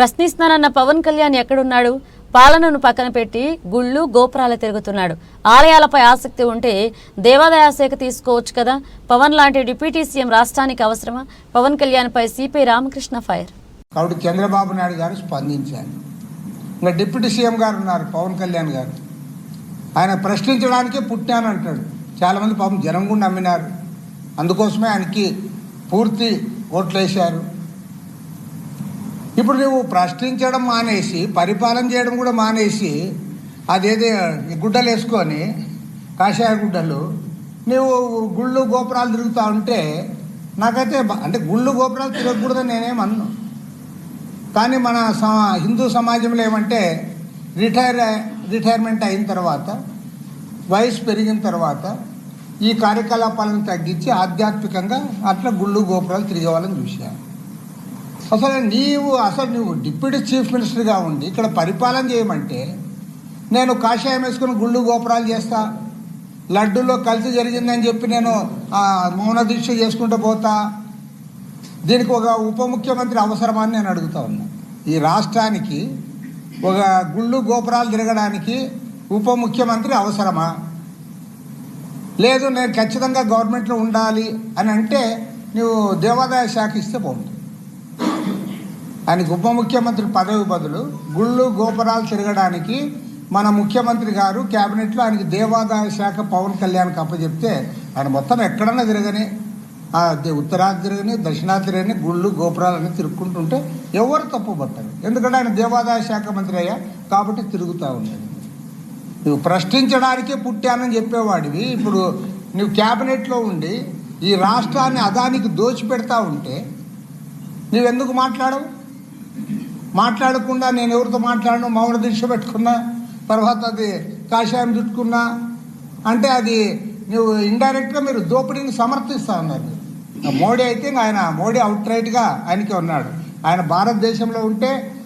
ప్రశ్నిస్తానన్న పవన్ కళ్యాణ్ ఎక్కడున్నాడు? పాలనను పక్కన పెట్టి గుళ్ళు గోపురాలు తిరుగుతున్నాడు. ఆలయాలపై ఆసక్తి ఉంటే దేవాదాయ శాఖ తీసుకోవచ్చు కదా? పవన్ లాంటి డిప్యూటీ సీఎం రాష్ట్రానికి అవసరమా? పవన్ కళ్యాణ్పై సిపి రామకృష్ణ ఫైర్. కాబట్టి చంద్రబాబు నాయుడు గారు స్పందించారు. ఇంకా డిప్యూటీ సీఎం గారు ఉన్నారు పవన్ కళ్యాణ్ గారు. ఆయన ప్రశ్నించడానికే పుట్టాను అంటాడు. చాలామంది పాపం జనం కూడా నమ్మినారు. అందుకోసమే ఆయనకి పూర్తి ఓట్లు వేశారు. ఇప్పుడు నువ్వు ప్రశ్నించడం మానేసి పరిపాలన చేయడం కూడా మానేసి అదేదో ఈ గుడ్డలు వేసుకొని కాషాయ గుడ్డలు నువ్వు గుళ్ళు గోపురాలు తిరుగుతూ ఉంటే నాకైతే అంటే గుళ్ళు గోపురాలు తిరగకూడదని నేనేమన్ను కానీ మన సమా హిందూ సమాజంలో ఏమంటే రిటైర్ రిటైర్మెంట్ అయిన తర్వాత వయసు పెరిగిన తర్వాత ఈ కార్యకలాపాలను తగ్గించి ఆధ్యాత్మికంగా అట్లా గుళ్ళు గోపురాలు తిరిగేవాళ్ళని చూశాను అసలు నీవు అసలు నువ్వు డిప్యూటీ చీఫ్ మినిస్టర్గా ఉండి ఇక్కడ పరిపాలన చేయమంటే నేను కాషాయం వేసుకుని గుళ్ళు గోపురాలు చేస్తా లడ్డూలో కలిసి జరిగిందని చెప్పి నేను మౌన దీక్ష చేసుకుంటూ పోతా. దీనికి ఒక ఉప ముఖ్యమంత్రి అవసరమా అని నేను అడుగుతా ఉన్నా. ఈ రాష్ట్రానికి ఒక గుళ్ళు గోపురాలు తిరగడానికి ఉప ముఖ్యమంత్రి అవసరమా? లేదు నేను ఖచ్చితంగా గవర్నమెంట్లో ఉండాలి అని అంటే నువ్వు దేవాదాయ శాఖ ఇస్తే బాగుంటుంది ఆయనకు ఉప ముఖ్యమంత్రి పదవి బదులు గుళ్ళు గోపురాలు తిరగడానికి మన ముఖ్యమంత్రి గారు క్యాబినెట్లో ఆయనకి దేవాదాయ శాఖ పవన్ కళ్యాణ్కి అప్పచెప్తే ఆయన మొత్తం ఎక్కడన్నా తిరగని ఉత్తరాది తిరగని దక్షిణాది తిరగని గుళ్ళు గోపురాలని తిరుక్కుంటుంటే ఎవరు తప్పు ఎందుకంటే ఆయన దేవాదాయ శాఖ మంత్రి అయ్యా కాబట్టి తిరుగుతూ ఉన్నాడు. నువ్వు ప్రశ్నించడానికే పుట్టానని చెప్పేవాడివి. ఇప్పుడు నువ్వు క్యాబినెట్లో ఉండి ఈ రాష్ట్రాన్ని అదానికి దోచిపెడతా ఉంటే నువ్వెందుకు మాట్లాడవు? మాట్లాడకుండా నేను ఎవరితో మాట్లాడను? మౌన దీక్ష పెట్టుకున్నా? తర్వాత అది కాషాయం చుట్టుకున్నా? అంటే అది నువ్వు ఇండైరెక్ట్గా మీరు దోపిడీని సమర్థిస్తా ఉన్నారు మోడీ అయితే ఆయన మోడీ అవుట్ రైట్గా ఆయనకే ఉన్నాడు. ఆయన భారతదేశంలో ఉంటే